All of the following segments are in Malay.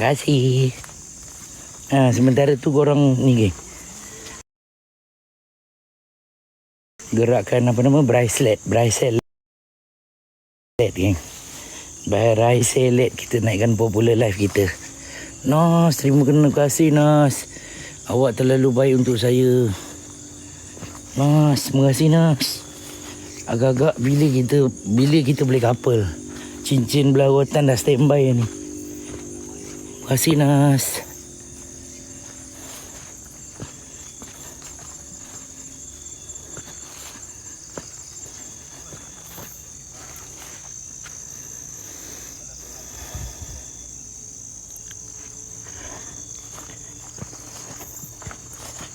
Kasih. Ha, sementara tu korang ni geng. Gerakkan apa nama bracelet, bracelet geng. Bracelet kita naikkan popular life kita. Nos, terima kasih Nos. Awak terlalu baik untuk saya. Nos, terima kasih Nos. Agak-agak bila kita bila kita boleh couple. Cincin belah rotan dah standby ni. Kasih.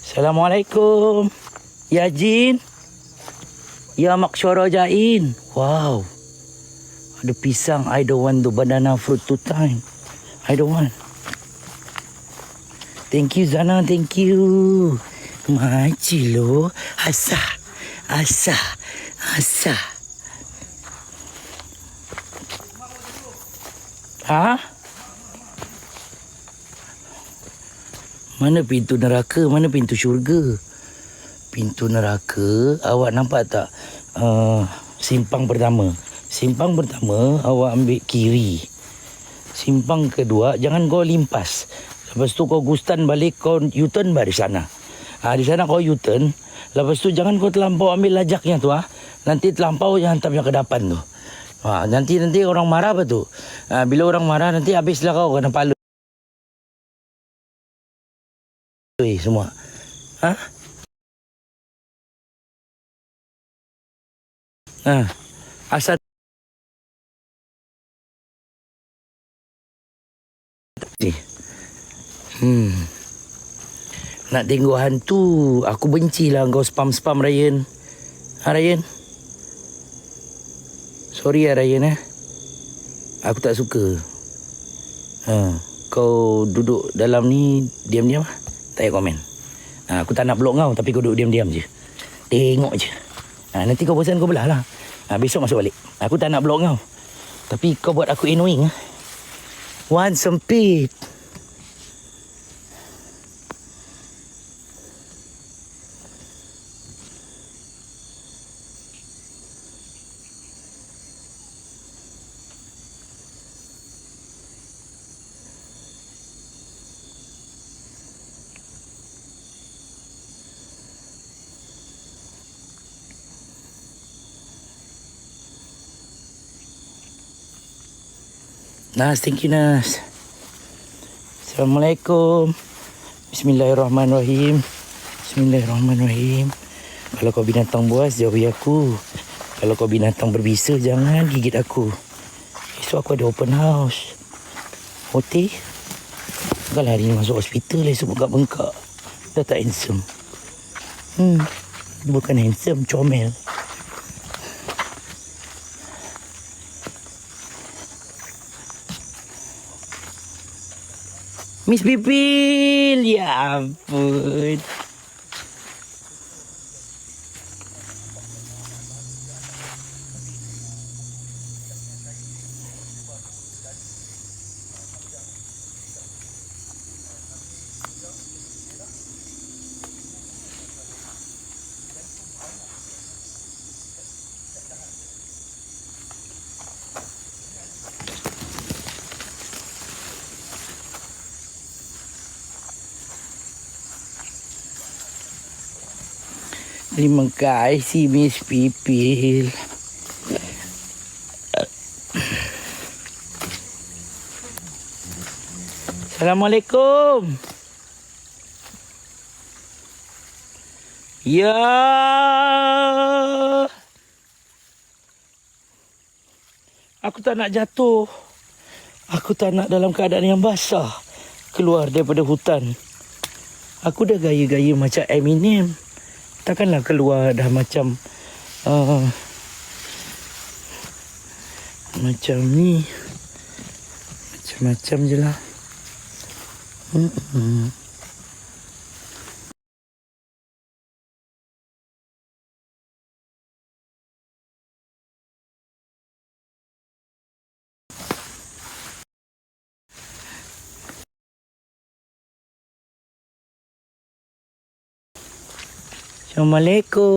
Assalamualaikum. Ya Jin. Ya Maksyara Jain. Wow. Ada pisang. I don't want the banana fruit two time. I don't want. Thank you Zana. Thank you. Makcik lo. Asa. Asa. Asa. Ha? Mana pintu neraka? Mana pintu syurga? Pintu neraka, awak nampak tak? Uh, simpang pertama. Simpang pertama, awak ambil kiri. Simpang kedua, jangan kau limpas. Lepas tu kau gustan balik, kau U-turn baru sana. Ha, di sana kau U-turn. Lepas tu jangan kau terlampau ambil lajaknya tu. Ha. Nanti terlampau yang hantar ke depan tu. Ha, nanti nanti orang marah apa tu? Ha, bila orang marah nanti habislah kau kena palu. Semua. Ha? Ha. Asal Hmm. Nak tengok hantu, aku bencilah kau spam-spam Ryan. Ha Ryan? Sorry ya Ryan eh. Aku tak suka. Ha, kau duduk dalam ni diam-diam ah. Tak payah komen. Ha, aku tak nak blok kau tapi kau duduk diam-diam je. Tengok je. Ha, nanti kau bosan kau belah lah. Ha, besok masuk balik. Aku tak nak blok kau. Tapi kau buat aku annoying. One sempit. Nas, thank you Nas. Assalamualaikum. Bismillahirrahmanirrahim. Bismillahirrahmanirrahim. Kalau kau binatang buas, jauhi aku. Kalau kau binatang berbisa, jangan gigit aku. Esok aku ada open house. Hoti? Kalau hari ni masuk hospital, esok bengkak-bengkak. Dah tak handsome. Hmm. Bukan handsome, comel. Miss Pipil, ya ampun. Terima kasih Miss Pipil. Assalamualaikum. Ya. Aku tak nak jatuh. Aku tak nak dalam keadaan yang basah keluar daripada hutan. Aku dah gaya-gaya macam Eminem. Takkanlah keluar dah macam uh, macam ni. Macam-macam je lah. Mm-mm. Assalamualaikum.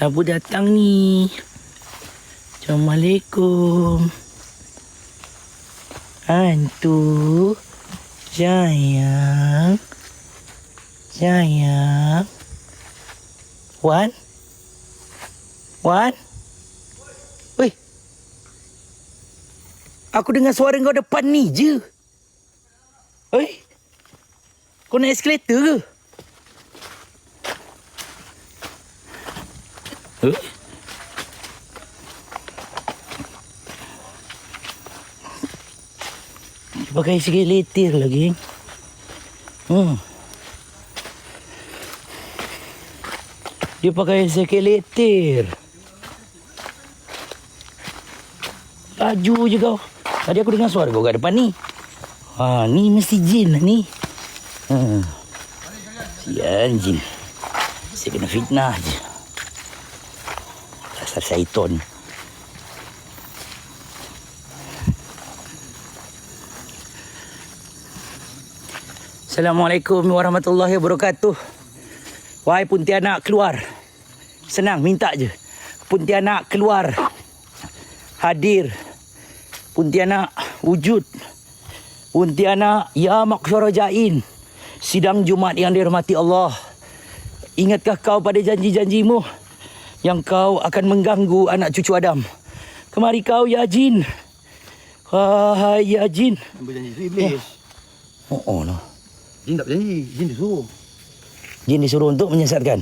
Abu datang ni. Assalamualaikum. Hantu. Sayang. Sayang. Wan? Wan? Weh. Aku dengar suara kau depan ni je. Oi. Kau naik eskalator ke? Huh? Pakai eskalator lagi. Hmm. Dia pakai eskalator. Laju je kau. Tadi aku dengar suara kau kat depan ni. Ha, ni mesti jin lah ni. Ha. Sian jin. Saya kena fitnah je. Dasar syaiton. Assalamualaikum warahmatullahi wabarakatuh. Wahai Pontianak keluar. Senang minta je. Pontianak keluar. Hadir. Pontianak wujud. Pontianak ya maksyara jain. Sidang Jumat yang dirahmati Allah. Ingatkah kau pada janji-janjimu yang kau akan mengganggu anak cucu Adam? Kemari kau ya jin. Wahai ya jin. Yang berjanji tu iblis. Oh, oh no. Jin tak berjanji, jin disuruh. Jin disuruh untuk menyesatkan.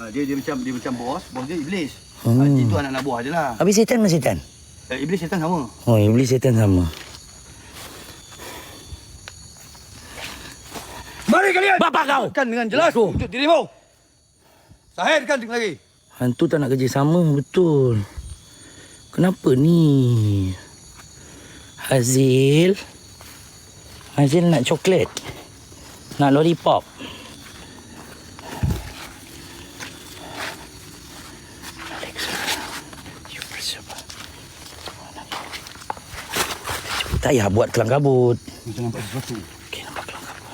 Ha, dia dia macam dia macam bos, bos dia iblis. Hmm. Ha, jin tu anak-anak buah je lah. Habis setan mana setan? Eh, iblis setan sama. Oh, iblis setan sama. Mari kalian. Bapa kau. Kan dengan jelas Aku. untuk dirimu. Sahirkan lagi. Hantu tak nak kerja sama betul. Kenapa ni? Hazil. Hazil nak coklat. Nak lollipop. Tak payah buat kelang kabut. Macam nampak sesuatu. Okey, nampak kelang kabut.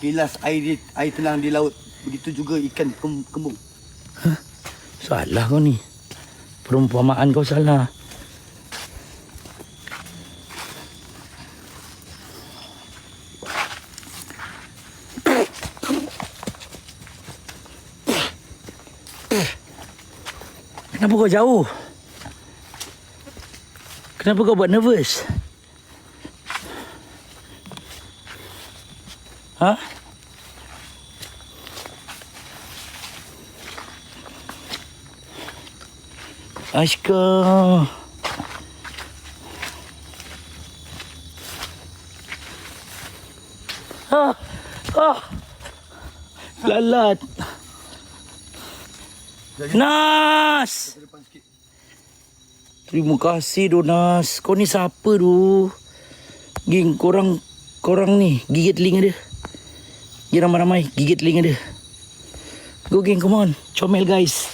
Sekilas air air tenang di laut. Begitu juga ikan kem, kembung. Salah kau ni. Perumpamaan kau salah. Kenapa kau jauh? Kenapa kau buat nervous? Ha? Ashka. Ah, ah. Lalat. Nas. Terima kasih Donas. Kau ni siapa tu? Geng, korang korang ni gigit telinga dia. Dia ramai-ramai gigit telinga dia. Go geng, come on. Comel guys.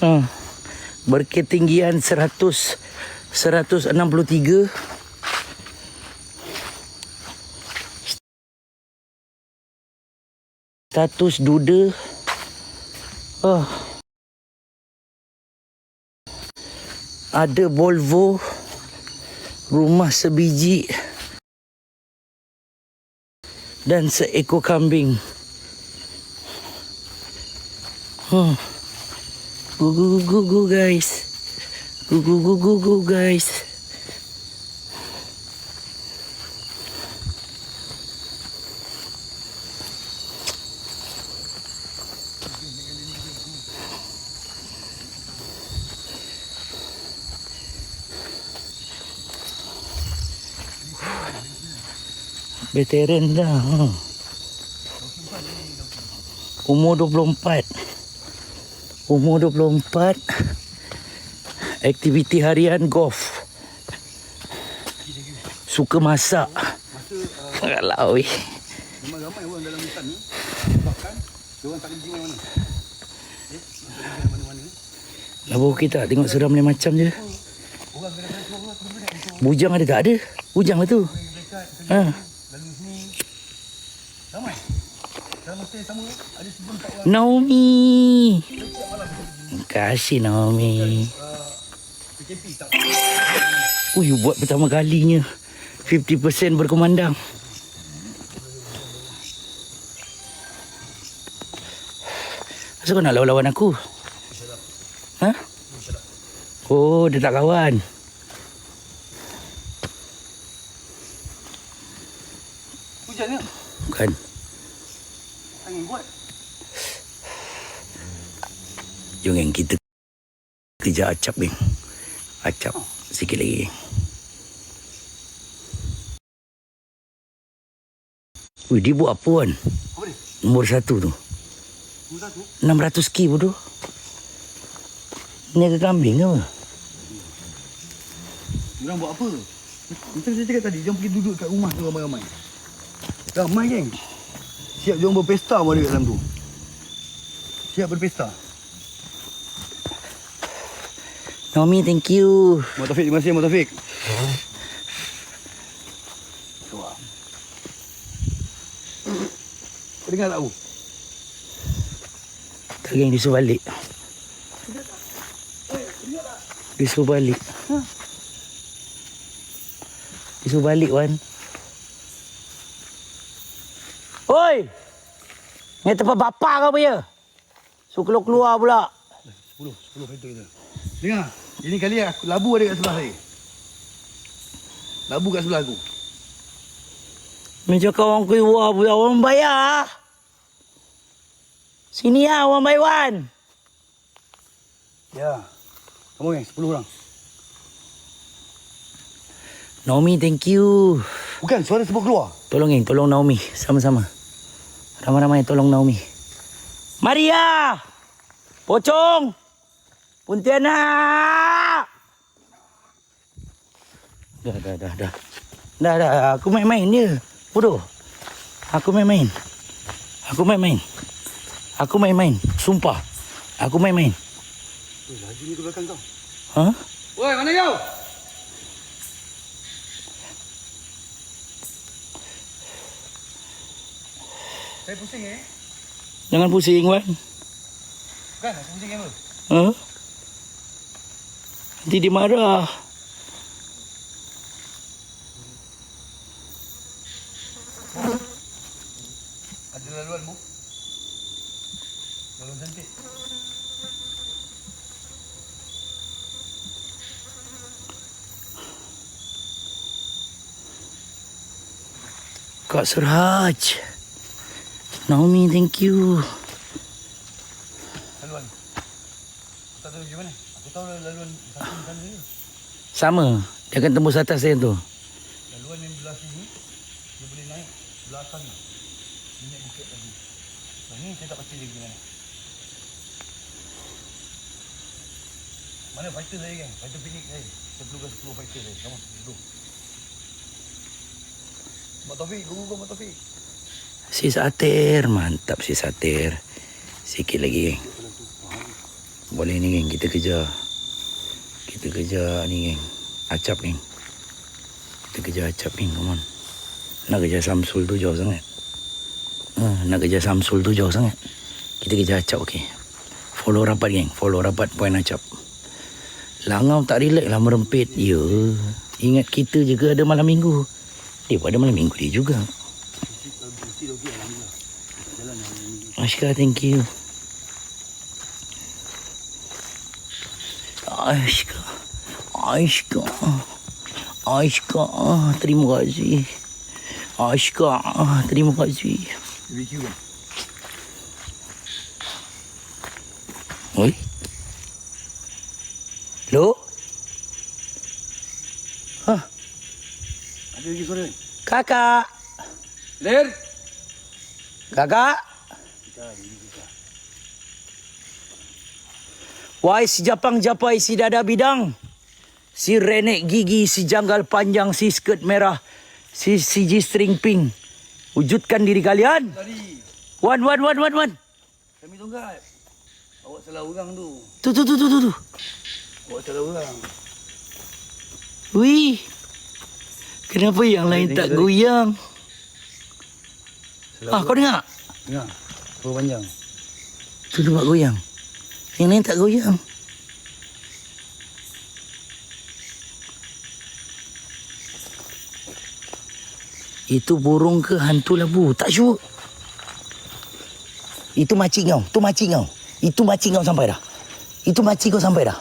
Hmm. Berketinggian 100 163 Status duda oh. Ada Volvo Rumah sebiji Dan seekor kambing hmm. Gu gu gu gu gu guys Gu gu gu gu gu guys Veteran dah ha. Umur 24 Umur 24 Aktiviti harian golf Suka masak Kalau weh. Ramai-ramai orang dalam hutan ni. Sebabkan tak mana-mana. Eh, tak kencing mana-mana. Labu kita tengok seram ni macam je. Orang orang Bujang ada tak? Ada. Bujang lah tu. orang. Ha. Lalu sini. Ramai. Dalam masa yang sama, ada tiga empat orang. Naomi. Terima kasih Naomi. Ui, buat pertama kalinya. 50% berkumandang. Kenapa kau nak lawan-lawan aku? Ha? Oh, dia tak kawan. Hujan ke? Bukan. Angin kuat. Jom yang kita kejar acap ni. Acap sikit lagi. Ui, dia buat apa kan? Apa ni? Nombor satu tu. Nombor satu. 600 ki bodoh. Ni ke kambing ke apa? Diorang buat apa? Macam saya cakap tadi, diorang pergi duduk kat rumah tu ramai-ramai. Ramai geng. Siap diorang berpesta pun ada kat dalam tu. Siap berpesta. Naomi, thank you. Mak Taufik, terima kasih Mak Taufik. Kau dengar tak aku? Tak geng, dia suruh balik. Dia suruh balik. Dia suruh balik, Wan. Oi! Ni tempat bapa kau punya. Suruh keluar-keluar pula. 10, 10 kereta kita. Dengar, ini kali aku labu ada kat sebelah saya. Labu kat sebelah aku. Macam kawan keluar pula. Orang bayar. Sini lah, one by one. Ya. Kamu geng, 10 orang. Naomi, thank you. Bukan, suara sebut keluar. Tolong Ing, tolong Naomi. Sama-sama. Ramai-ramai tolong Naomi. Maria! Pocong! Pontianak! Dah, dah, dah, dah. Dah, dah. Aku main-main je. Bodoh. Aku main-main. Aku main-main. Aku main-main. Sumpah. Aku main-main. Eh, laju ni ke belakang kau. Ha? Oi, mana kau? Saya pusing eh. Jangan pusing, Wan. Bukan, aku pusing apa? Ha? Nanti dia marah. Ada laluan bu. Laluan cantik. Kak Suraj. Naomi, thank you. Laluan. Aku tak tahu macam mana. Aku tahu laluan satu di sana ni. Sama. Dia akan tembus atas saya tu. Laluan yang belah sini, dia boleh naik belah atas ni. Dia naik bukit tadi. Ni saya tak pasti lagi mana. Mana fighter saya kan? Fighter piknik saya. Saya perlukan 10 fighter saya. 10. Mak Taufik, guru kau Mak Taufik. Si Satir. Mantap si Satir. Sikit lagi, geng. Boleh ni, geng. Kita kejar. Kita kejar ni, geng. Acap, geng. Kita kejar acap, geng. Come on. Nak kejar Samsul tu jauh sangat. Ha, nak kejar Samsul tu jauh sangat. Kita kejar acap, okey. Follow rapat, geng. Follow rapat poin acap. Langau tak relax lah merempit. Ya. Ingat kita juga ada malam minggu. Dia pun ada malam minggu dia juga. Ashka, thank you. Ashka. Ashka. Ashka, terima kasih. Ashka, terima kasih. BBQ kan? Oi. Lo? Ha, Ada lagi suara kakak. Ler! Kakak. Wahai si Japang Japai si dada bidang. Si renek gigi si janggal panjang si skirt merah. Si CG String Pink. Wujudkan diri kalian. Wan, wan, wan, wan, wan. Kami tunggat. Awak salah orang tu. Tu, tu, tu, tu, tu. tu. Awak salah orang. Wih. Kenapa yang lain tak goyang? Salah Ah, kau dengar? Dengar. Kau panjang. Tu nampak goyang. Yang lain tak goyang. Itu burung ke hantu labu? Tak sure. Itu makcik kau. Tu makcik kau. Itu makcik kau sampai dah. Itu makcik kau sampai dah.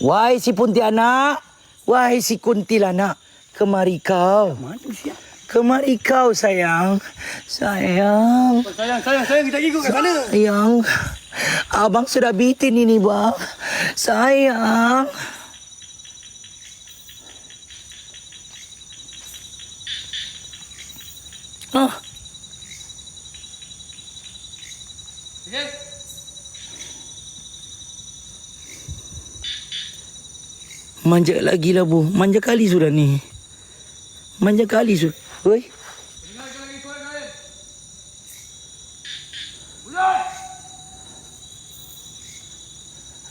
Wahai si Pontianak. Wahai si kuntilanak. Kemari kau. Mana siap? Kemari kau sayang. Sayang. Oh, sayang, sayang, sayang. Kita ikut kat sana. Sayang, abang sudah bitin ini bang. Sayang. Okay. manja lagi lah bu. Manja kali sudah ni. Manja kali sudah. Oi.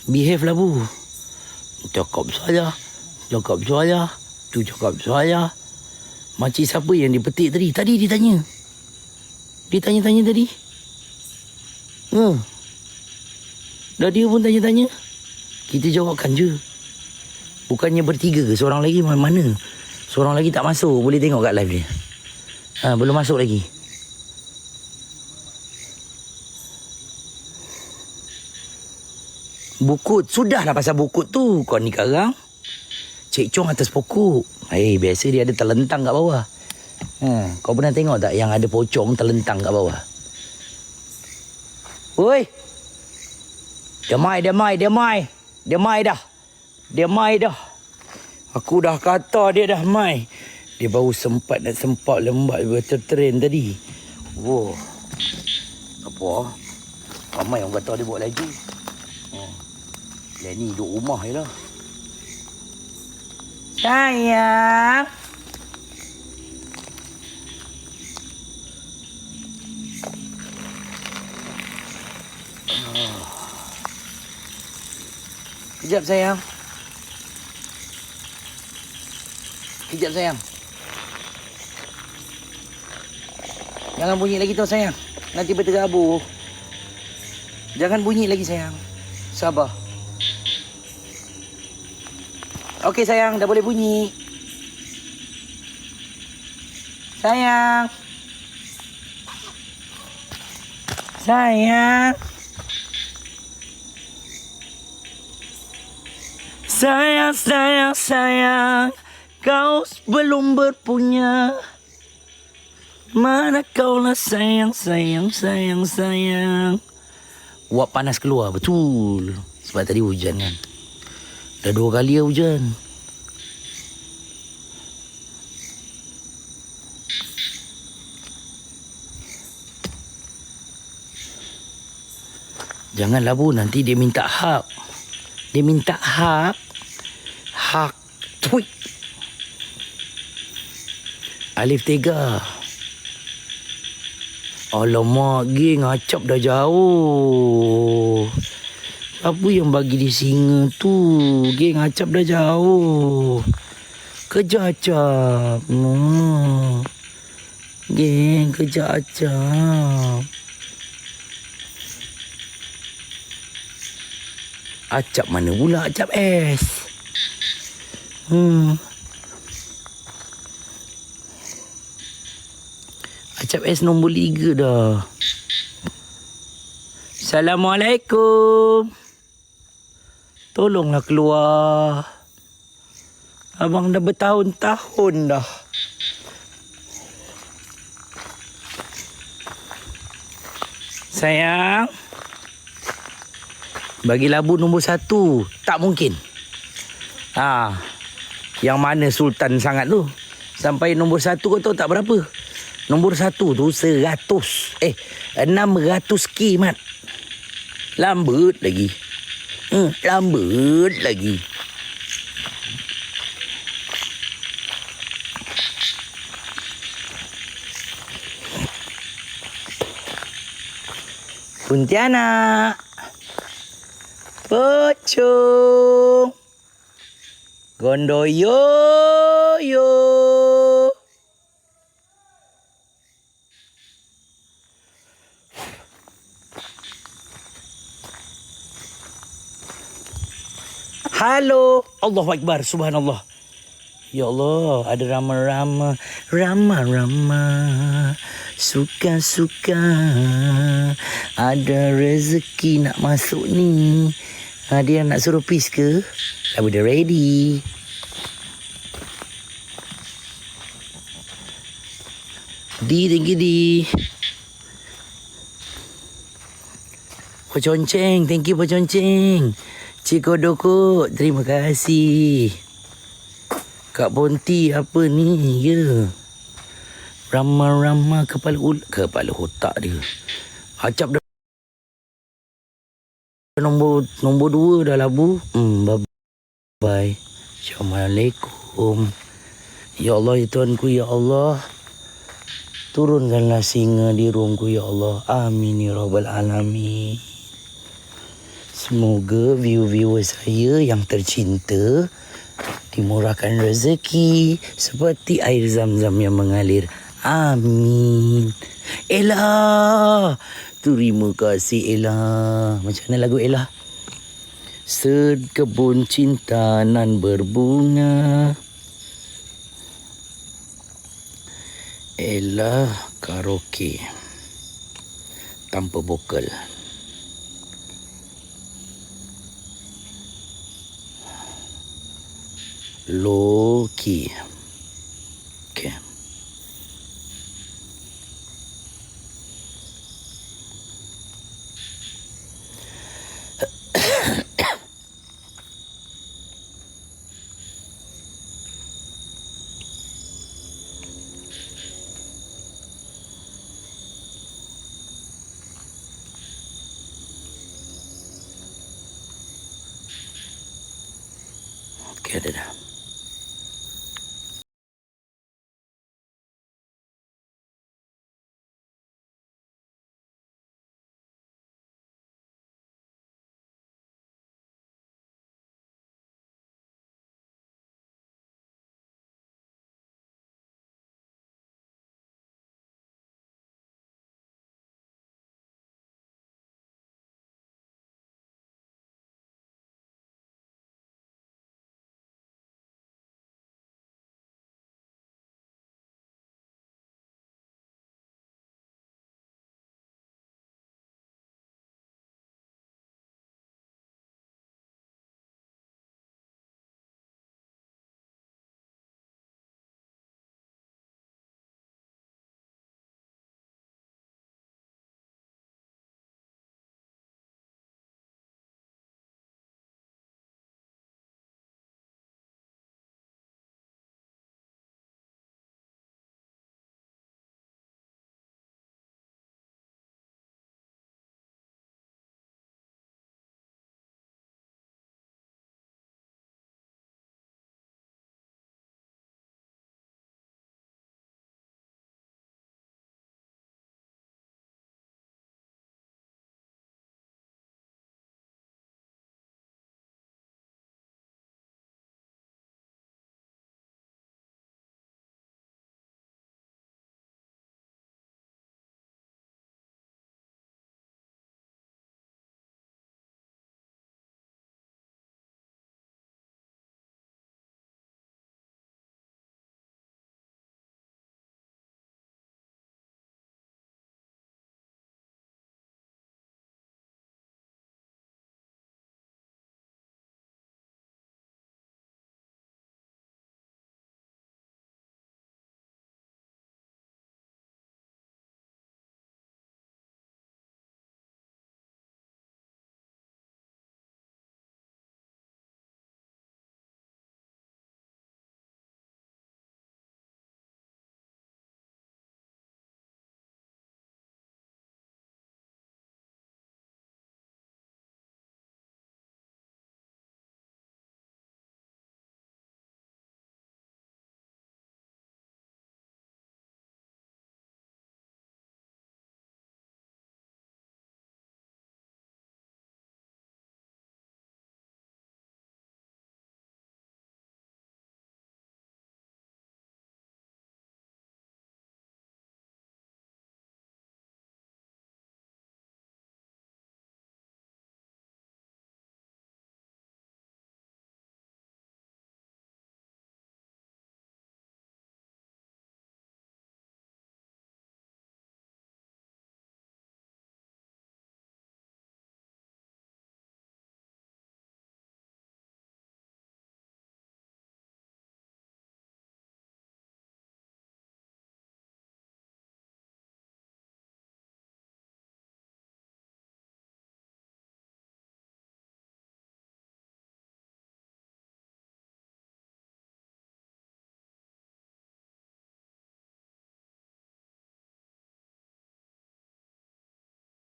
Behave lah bu. Cakap saja. Cakap saja. Tu cakap saja. Makcik siapa yang dipetik tadi? Tadi dia tanya. Dia tanya-tanya tadi. Ha. Dah dia pun tanya-tanya. Kita jawabkan je. Bukannya bertiga ke? Seorang lagi mana? Seorang lagi tak masuk. Boleh tengok kat live dia. Ha, belum masuk lagi. Bukut. Sudahlah pasal bukut tu. Kau ni sekarang. Cik Chong atas pokok. Eh, biasa dia ada terlentang kat bawah. Ha, kau pernah tengok tak yang ada pocong terlentang kat bawah? Oi. Demai, demai, demai. Demai dah. Demai dah. Aku dah kata dia dah mai. Dia baru sempat nak sempat lembab baca train tadi. Wow. Apa? Ramai orang kata dia buat laju. Oh. Lenny duduk rumah je lah. Sayang. Kejap sayang. Kejap sayang. Jangan bunyi lagi tau sayang. Nanti berterabur. Jangan bunyi lagi sayang. Sabar. Okey sayang, dah boleh bunyi. Sayang. Sayang. Sayang, sayang, sayang Kau belum berpunya Mana kau lah sayang, sayang, sayang, sayang Uap panas keluar, betul Sebab tadi hujan kan Dah dua kali lah hujan. Janganlah bu, nanti dia minta hak. Dia minta hak. Hak Tweet Alif Tega Alamak geng acap dah jauh Apa yang bagi di singa tu Geng acap dah jauh Kejar acap hmm. Geng kejar acap Acap mana pula acap es Hmm. Acap es nombor tiga dah. Assalamualaikum. Tolonglah keluar. Abang dah bertahun-tahun dah. Sayang. Bagi labu nombor satu. Tak mungkin. Ha. Yang mana sultan sangat tu? Sampai nombor satu kau tahu tak berapa? Nombor satu tu seratus. Eh, enam ratus kimat. Lambat lagi. Ừ. Lá bự là gì? Puntiana Pocho Gondoyoyo Halo. Allahu Akbar. Subhanallah. Ya Allah, ada rama-rama, rama-rama, suka-suka, ada rezeki nak masuk ni. Ha, dia nak suruh pis ke? Dah boleh ready. Di, tinggi di. Poconceng, thank you Poconceng. Cik Kodoko, terima kasih. Kak Bonti apa ni ya? Rama-rama kepala ul kepala otak dia. Acap dah nombor nombor dua dah labu. Hmm, bye. Assalamualaikum. Ya Allah ya Tuhanku ya Allah. Turunkanlah singa di rumahku ya Allah. Amin ya rabbal alamin. Semoga view-viewer saya yang tercinta dimurahkan rezeki seperti air zam-zam yang mengalir. Amin. Ella. Terima kasih Ella. Macam mana lagu Ella? Sekebun cinta nan berbunga. Ella karaoke. Tanpa vokal. Loki.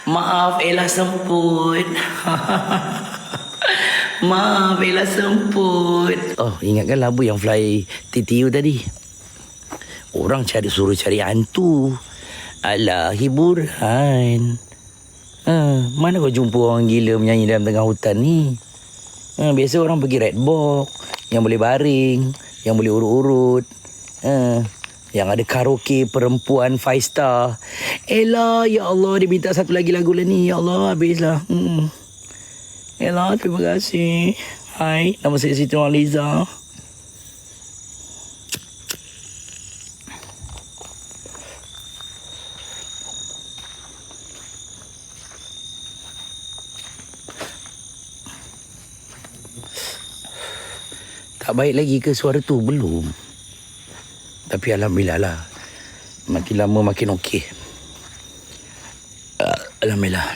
Maaf Ella semput. Maaf Ella semput. Oh, ingatkan labu yang fly TTU tadi. Orang cari suruh cari hantu. Alah, hiburan. Ha, mana kau jumpa orang gila menyanyi dalam tengah hutan ni? Ha, biasa orang pergi red box. Yang boleh baring. Yang boleh urut-urut. Ha, yang ada karaoke perempuan five star. Elah, ya Allah, dia minta satu lagi lagu lah ni. Ya Allah, habislah. Hmm. Elah, terima kasih. Hai, nama saya Siti Nurhaliza. Tak baik lagi ke suara tu? Belum. Tapi Alhamdulillah lah. Makin lama makin okey. Uh, Alhamdulillah.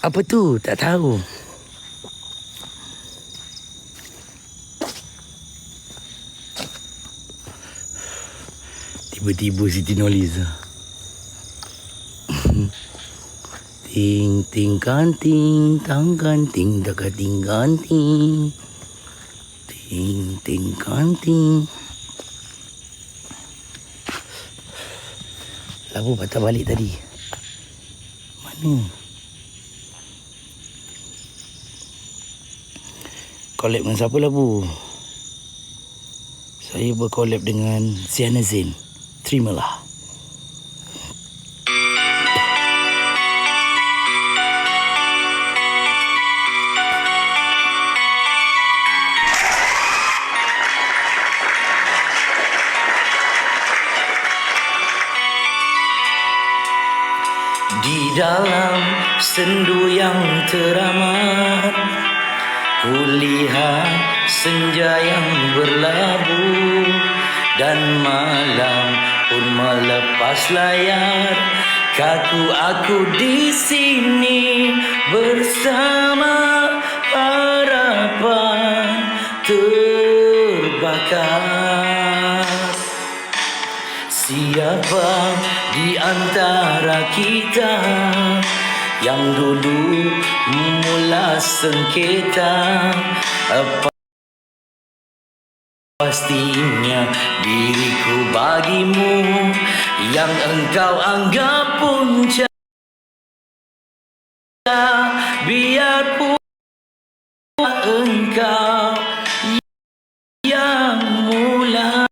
Apa tu? Tak tahu. Tiba-tiba Siti Noliza. ting ting kan ting tang kan ting tak ting kan ting ting ting kan ting Labu patah balik tadi. Mana? Collab dengan siapa Labu? Saya berkolab dengan Siana Zain. Terimalah. Yang dulu mula sengketa pastinya diriku bagimu? Yang engkau anggap punca biarpun engkau yang mula